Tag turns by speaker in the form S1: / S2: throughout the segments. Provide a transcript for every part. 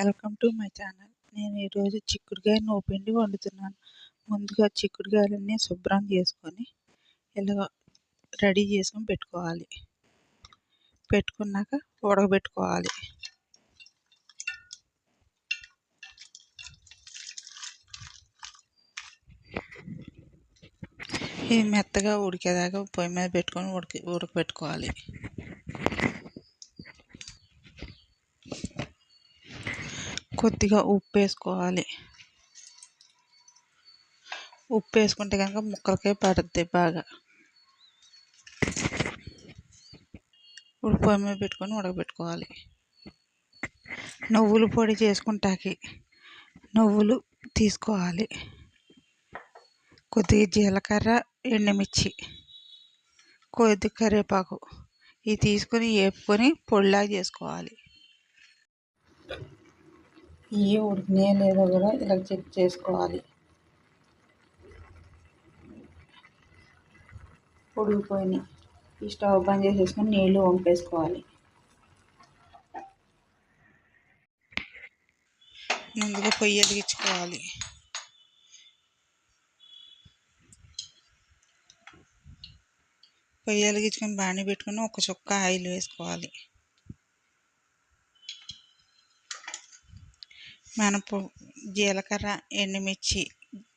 S1: Welcome to my channel. నేను ఈరోజు చిక్కుడుకాయ నూపిండి వండుతున్నాను. ముందుగా చిక్కుడుకాయలన్నీ శుభ్రం చేసుకొని ఇలా రెడీ చేసుకొని పెట్టుకోవాలి. పెట్టుకున్నాక ఉడకబెట్టుకోవాలి. ఇది మెత్తగా ఉడికేదాకా పొయ్యి మీద పెట్టుకొని ఉడక ఉడకబెట్టుకోవాలి. కొద్దిగా ఉప్పు వేసుకోవాలి ఉప్పు వేసుకుంటే కనుక ముక్కలకే పడుద్ది బాగా. పొయ్యి మీద పెట్టుకొని ఉడకబెట్టుకోవాలి. నువ్వులు పొడి చేసుకుంటాకి నువ్వులు తీసుకోవాలి. కొద్దిగా జీలకర్ర ఎండుమిర్చి కొద్ది కరివేపాకు. ఇవి తీసుకొని వేపుకొని పొడిలాగా చేసుకోవాలి. ఇవి ఉడికినాయో లేదో కూడా ఇలా చెక్ చేసుకోవాలి. ఉడికిపోయినాయి ఈ స్టవ్ బంద్ చేసేసుకొని నీళ్ళు వంపేసుకోవాలి. ముందుగా పొయ్యి వెలిగించుకోవాలి. పొయ్యి వెలిగించుకొని బాణీ పెట్టుకొని ఒక చుక్క ఆయిల్ వేసుకోవాలి. మనపు జీలకర్ర ఎండుమిర్చి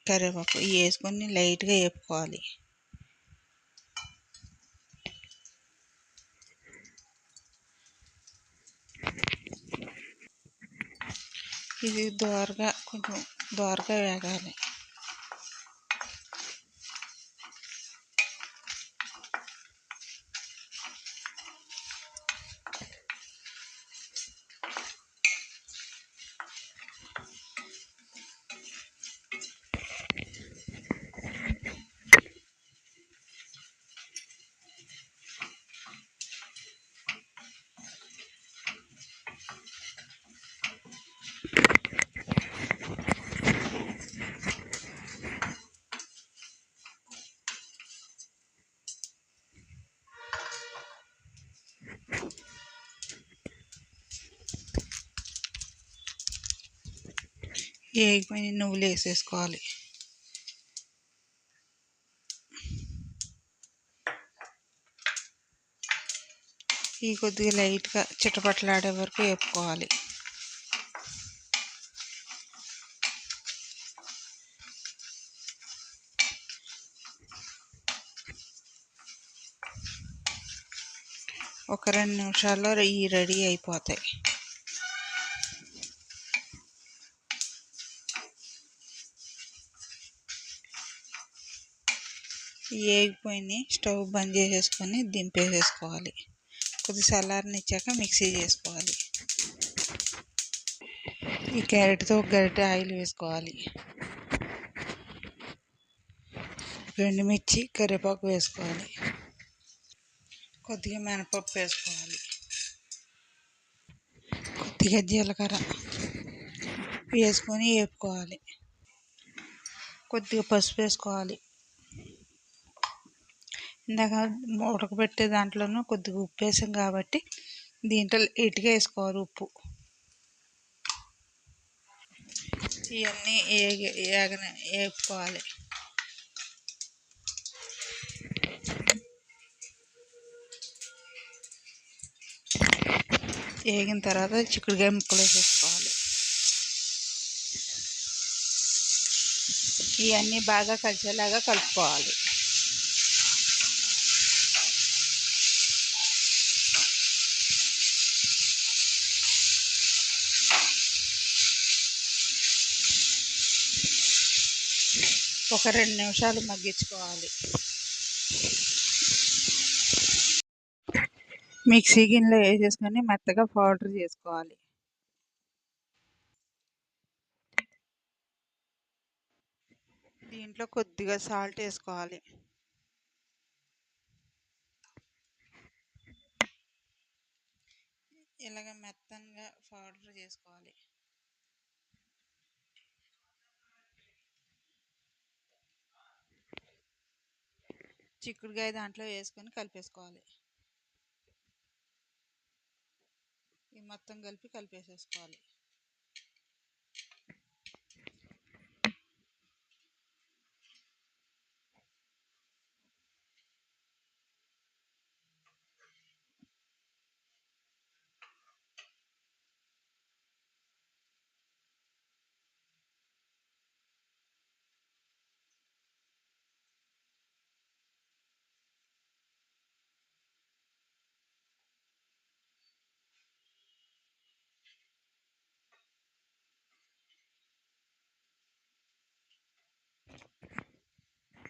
S1: కరివేపాకు వేసుకొని లైట్గా వేపుకోవాలి. ఇది దోరగా కొంచెం దోరగా వేగాలి. ఏగిపోయిన నువ్వులు వేసేసుకోవాలి ఈ కొద్దిగా లైట్గా చిటపట్లాడే వరకు వేపుకోవాలి. ఒక రెండు నిమిషాల్లో ఈ రెడీ అయిపోతాయి. వేగిపోయినాయి స్టవ్ బంద్ చేసేసుకొని దింపేసేసుకోవాలి. కొద్ది చల్లారనిచ్చాక మిక్సీ చేసుకోవాలి. ఈ క్యారెట్తో ఒక గరిటె ఆయిల్ వేసుకోవాలి. ఎండుమిర్చి కరివేపాకు వేసుకోవాలి. కొద్దిగా మినపప్పు వేసుకోవాలి. కొద్దిగా జీలకర్ర వేసుకొని వేపుకోవాలి. కొద్దిగా పసుపు వేసుకోవాలి. ఇందాక ఉడకబెట్టే దాంట్లోనూ కొద్దిగా ఉప్పు వేసాం కాబట్టి దీంట్లో ఇటుక వేసుకోవాలి ఉప్పు. ఇవన్నీ ఏగి ఏగన వేపుకోవాలి వేగిన తర్వాత చిక్కుడుకాయ ముక్కలు వేసేసుకోవాలి. ఇవన్నీ బాగా కలిసేలాగా కలుపుకోవాలి. ఒక రెండు నిమిషాలు మగ్గించుకోవాలి. మిక్సీ గిన్నెలో వేసేసుకొని మెత్తగా పౌడర్ చేసుకోవాలి. దీంట్లో కొద్దిగా సాల్ట్ వేసుకోవాలి. ఇలాగ మెత్తంగా పౌడర్ చేసుకోవాలి. చిక్కుడుకాయ దాంట్లో వేసుకొని కలిపేసుకోవాలి. ఈ మొత్తం కలిపి కలిపేసేసుకోవాలి.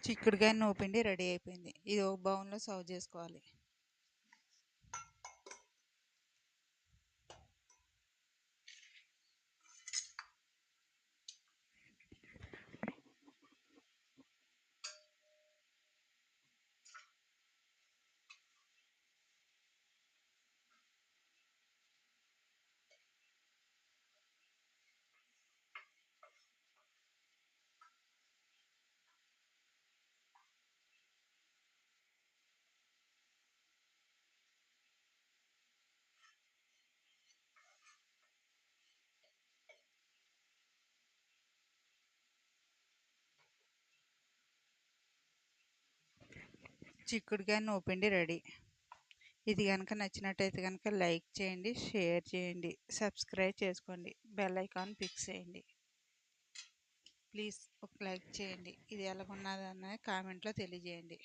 S1: చిక్కుడుకాయ నూపిండి రెడీ అయిపోయింది. ఇది ఒక బౌన్లో సర్వ్ చేసుకోవాలి. చిక్కుడుకాయ నూపిండి రెడీ. ఇది కనుక నచ్చినట్టయితే కనుక లైక్ చేయండి షేర్ చేయండి సబ్స్క్రైబ్ చేసుకోండి బెల్ ఐకాన్ ఫిక్స్ చేయండి. ప్లీజ్ ఒక లైక్ చేయండి. ఇది ఎలాగున్నది అన్నది కామెంట్లో తెలియజేయండి.